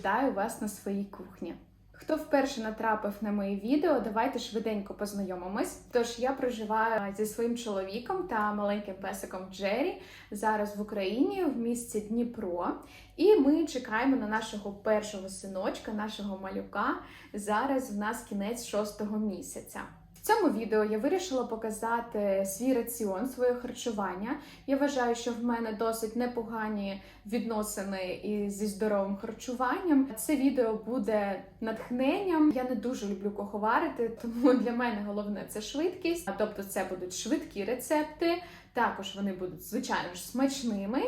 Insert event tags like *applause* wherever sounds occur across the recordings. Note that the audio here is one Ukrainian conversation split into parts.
вітаю вас на своїй кухні. Хто вперше натрапив на мої відео, давайте швиденько познайомимось. Тож я проживаю зі своїм чоловіком та маленьким песиком Джері зараз в Україні в місті Дніпро. І ми чекаємо на нашого першого синочка, нашого малюка. Зараз в нас кінець шостого місяця. В цьому відео я вирішила показати свій раціон, своє харчування. Я вважаю, що в мене досить непогані відносини і зі здоровим харчуванням. Це відео буде натхненням. Я не дуже люблю куховарити, тому для мене головне це швидкість. А Тобто, це будуть швидкі рецепти. Також вони будуть звичайно ж смачними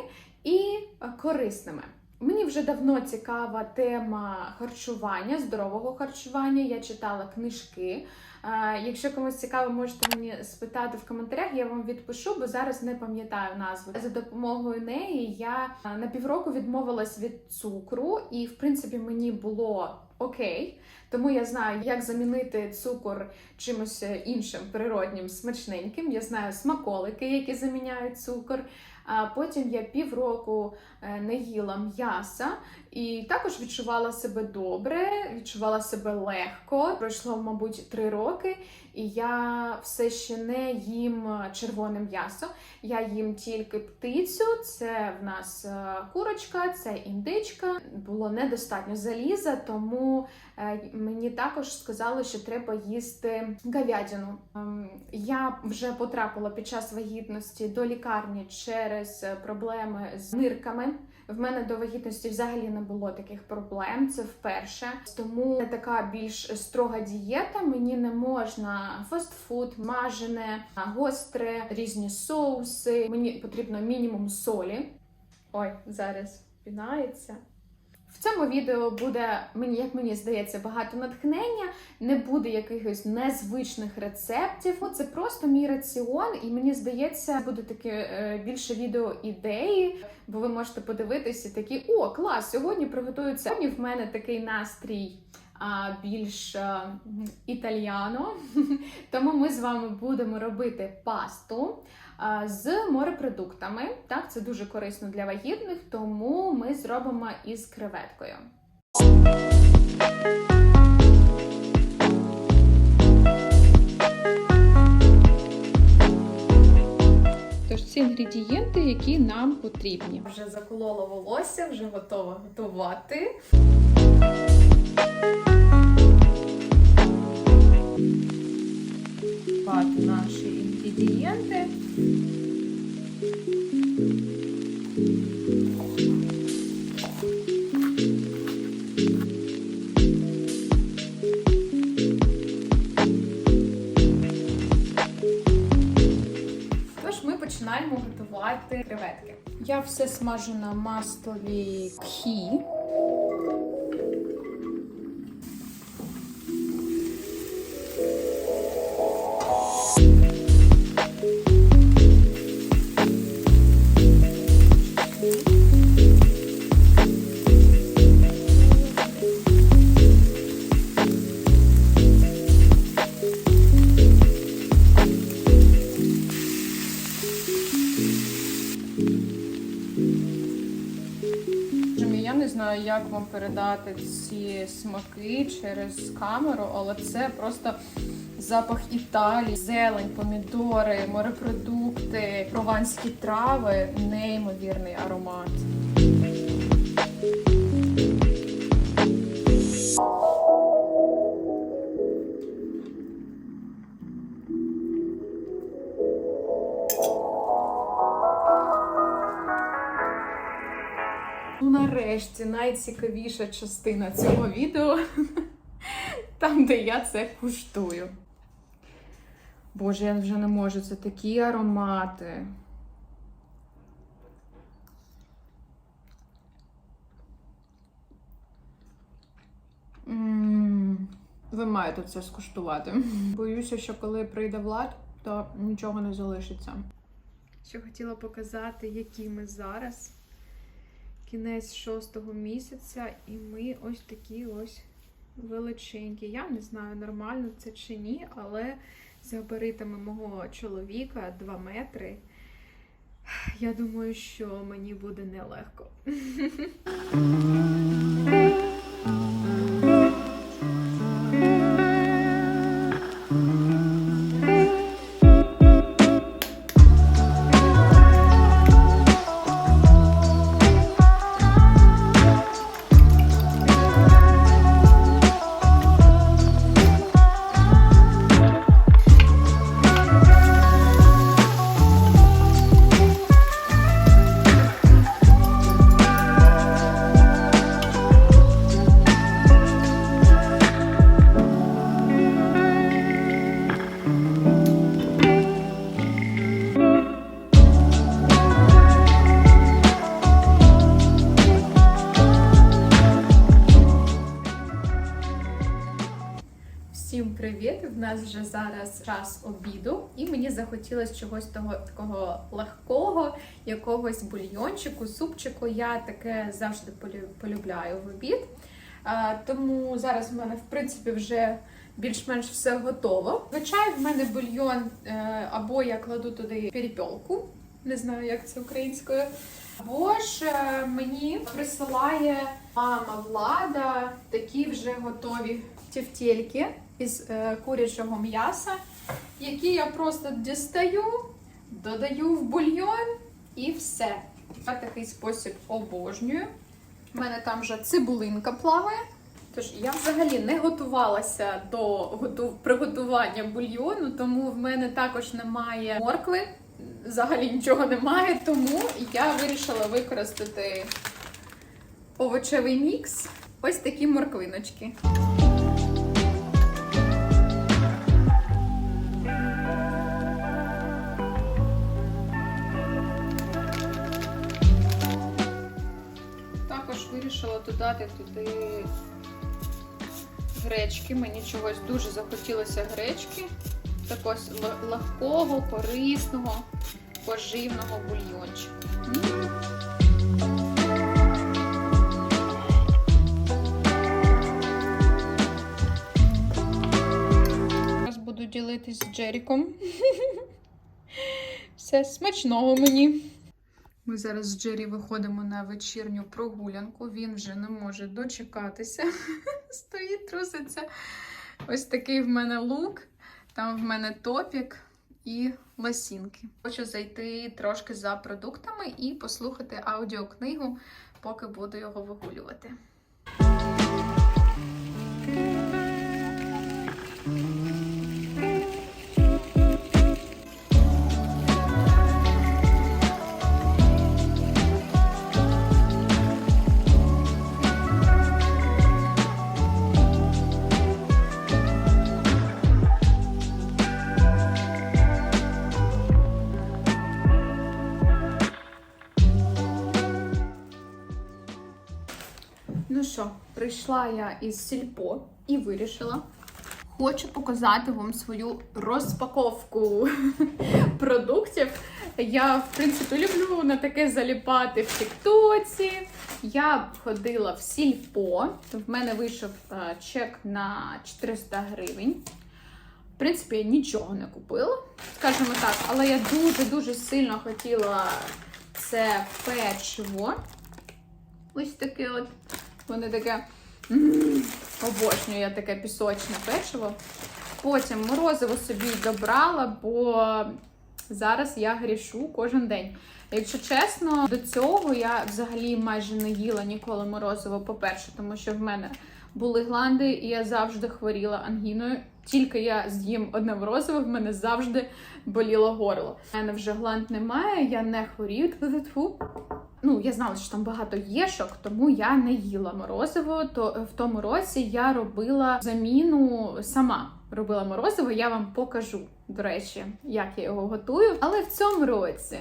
і корисними. Мені вже давно цікава тема харчування, здорового харчування. Я читала книжки. Е, Якщо комусь цікаво, можете мені спитати в коментарях, я вам відпишу, бо зараз не пам'ятаю назву. За допомогою неї я е, на півроку відмовилась від цукру, і в принципі мені було окей. Тому я знаю, як замінити цукор чимось іншим природнім, смачненьким. Я знаю смаколики, які заміняють цукор. А потім я півроку е, не їла м'яса і також відчувала себе добре, відчувала себе легко. Пройшло, мабуть, три роки, і я все ще не їм червоне м'ясо. Я їм тільки птицю. Це в нас е, курочка, це індичка. Було недостатньо заліза, тому е, мені також сказали, що треба їсти говядину. Ем, Я вже потрапила під час вагітності до лікарні через е, проблеми з нирками. В мене до вагітності взагалі не було таких проблем. Це вперше. Тому така більш строга дієта. Мені не можна фастфуд, мажене, гостре, різні соуси. Мені потрібно мінімум солі. Ой, зараз пінається. В цьому відео буде мені, як мені здається, багато натхнення, не буде якихось незвичних рецептів. Ну, Це просто мій раціон, і мені здається, буде таке е, більше відео ідеї, бо ви можете подивитися такі: о, клас! Сьогодні приготуються. Сьогодні в мене такий настрій. Більш італіано. *laughs* тому ми з вами будемо робити пасту з морепродуктами. Так, це дуже корисно для вагітних, тому ми зробимо із креветкою. Ці інгредієнти, які нам потрібні. Вже заколола волосся, вже готова готувати. Наші інгредієнти. Я все смажу на маслі кхі. Я не знаю, як вам передати ці смаки через камеру, але це просто запах Італії, зелень, помідори, морепродукти, прованські трави, неймовірний аромат. Нарешті, найцікавіша частина цього відео. *laughs* Там, де я це куштую. Боже, я вже не можу. Це такі аромати. Ви маєте це скуштувати. Боюся, що коли прийде влад, то нічого не залишиться. Що хотіла показати, які ми зараз кінець шостого місяця, і ми ось такі ось величенькі. Я не знаю, нормально це чи ні, але з габаритами мого чоловіка 2 метри. Я думаю, що мені буде нелегко. *laughs* нас вже зараз час обіду, і мені захотілося чогось того такого легкого, якогось бульйончику, супчику. Я таке завжди полю- полюбляю в обід. Тому зараз в мене в принципі вже більш-менш все готово. Звичайно, в мене бульйон е, або я кладу туди перепілку, не знаю, як це українською. Або ж е, мені присилає мама влада такі вже готові тефтельки із е, курячого м'яса, які я просто дістаю, додаю в бульйон і все. Я такий спосіб обожнюю. У мене там вже цибулинка плаває. Тож я взагалі не готувалася до готу- приготування бульйону, тому в мене також немає моркви. Взагалі нічого немає, тому я вирішила використати овочевий мікс. Ось такі морквиночки. Також вирішила додати туди гречки. Мені чогось дуже захотілося гречки. Такого л- легкого, корисного, поживного бульйончику. М. Зараз буду ділитись з Джеріком. *laughs* Все смачного мені. Ми зараз з Джері виходимо на вечірню прогулянку. Він вже не може дочекатися. *laughs* Стоїть, труситься. Ось такий в мене лук. Там в мене топік і лосінки. Хочу зайти трошки за продуктами і послухати аудіокнигу, поки буду його вигулювати. Прийшла я із сільпо і вирішила. Хочу показати вам свою розпаковку *laughs* продуктів. Я, в принципі, люблю на таке заліпати в Тіктоці. Я ходила в сільпо. В мене вийшов е, чек на 400 гривень. В принципі, я нічого не купила, скажімо так, але я дуже-дуже сильно хотіла це печиво. Ось таке от. Воно таке. Обожнюю я таке пісочне печиво. Потім морозиво собі добрала, бо зараз я грішу кожен день. Якщо чесно, до цього я взагалі майже не їла ніколи морозиво, по-перше, тому що в мене були гланди, і я завжди хворіла ангіною. Тільки я з'їм одне морозиво, в мене завжди боліло горло. У мене вже гланд немає, я не хворію. *laughs* Тьфу-тьфу-тьфу. Ну, я знала, що там багато єшок, тому я не їла морозиво. То в тому році я робила заміну сама. Робила морозиво, я вам покажу, до речі, як я його готую. Але в цьому році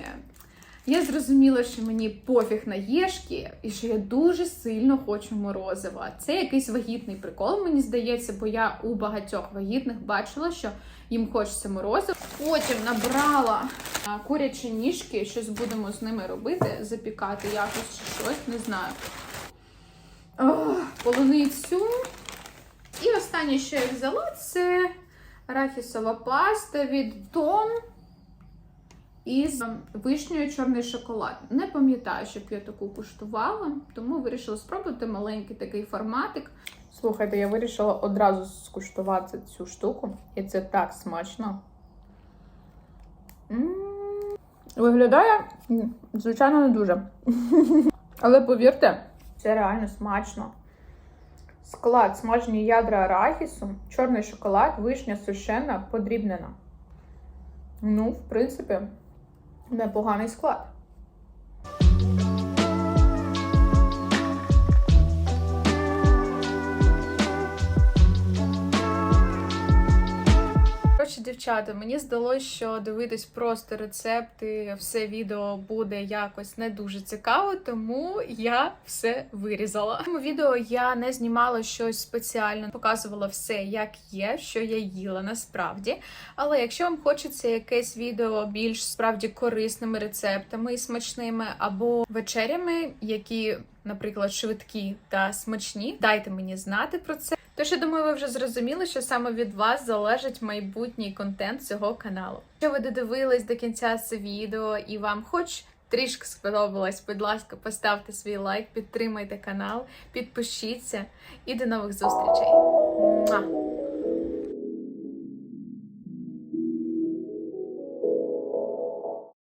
я зрозуміла, що мені пофіг на єшки, і що я дуже сильно хочу морозива. Це якийсь вагітний прикол, мені здається, бо я у багатьох вагітних бачила, що їм хочеться морозиво. Потім набрала курячі ніжки, щось будемо з ними робити, запікати якось чи щось, не знаю. Ох, полуницю. І останнє, що я взяла, це арахісова паста від Дом. Із вишнею чорний шоколад. Не пам'ятаю, щоб я таку куштувала, тому вирішила спробувати маленький такий форматик. Слухайте, я вирішила одразу скуштувати цю штуку, і це так смачно. Виглядає, звичайно, не дуже. *laughs* Але повірте, це реально смачно. Склад смажені ядра арахісу, чорний шоколад, вишня сушена, подрібнена. Ну, в принципі, непоганий склад. Коротше, дівчата, мені здалося, що дивитись просто рецепти, все відео буде якось не дуже цікаво, тому я все вирізала. В цьому відео я не знімала щось спеціально, показувала все, як є, що я їла насправді. Але якщо вам хочеться якесь відео більш справді корисними рецептами і смачними, або вечерями, які, наприклад, швидкі та смачні, дайте мені знати про це. Тож я думаю, ви вже зрозуміли, що саме від вас залежить майбутній контент цього каналу. Якщо ви додивились до кінця це відео і вам хоч трішки сподобалось, будь ласка, поставте свій лайк, підтримайте канал, підпишіться і до нових зустрічей.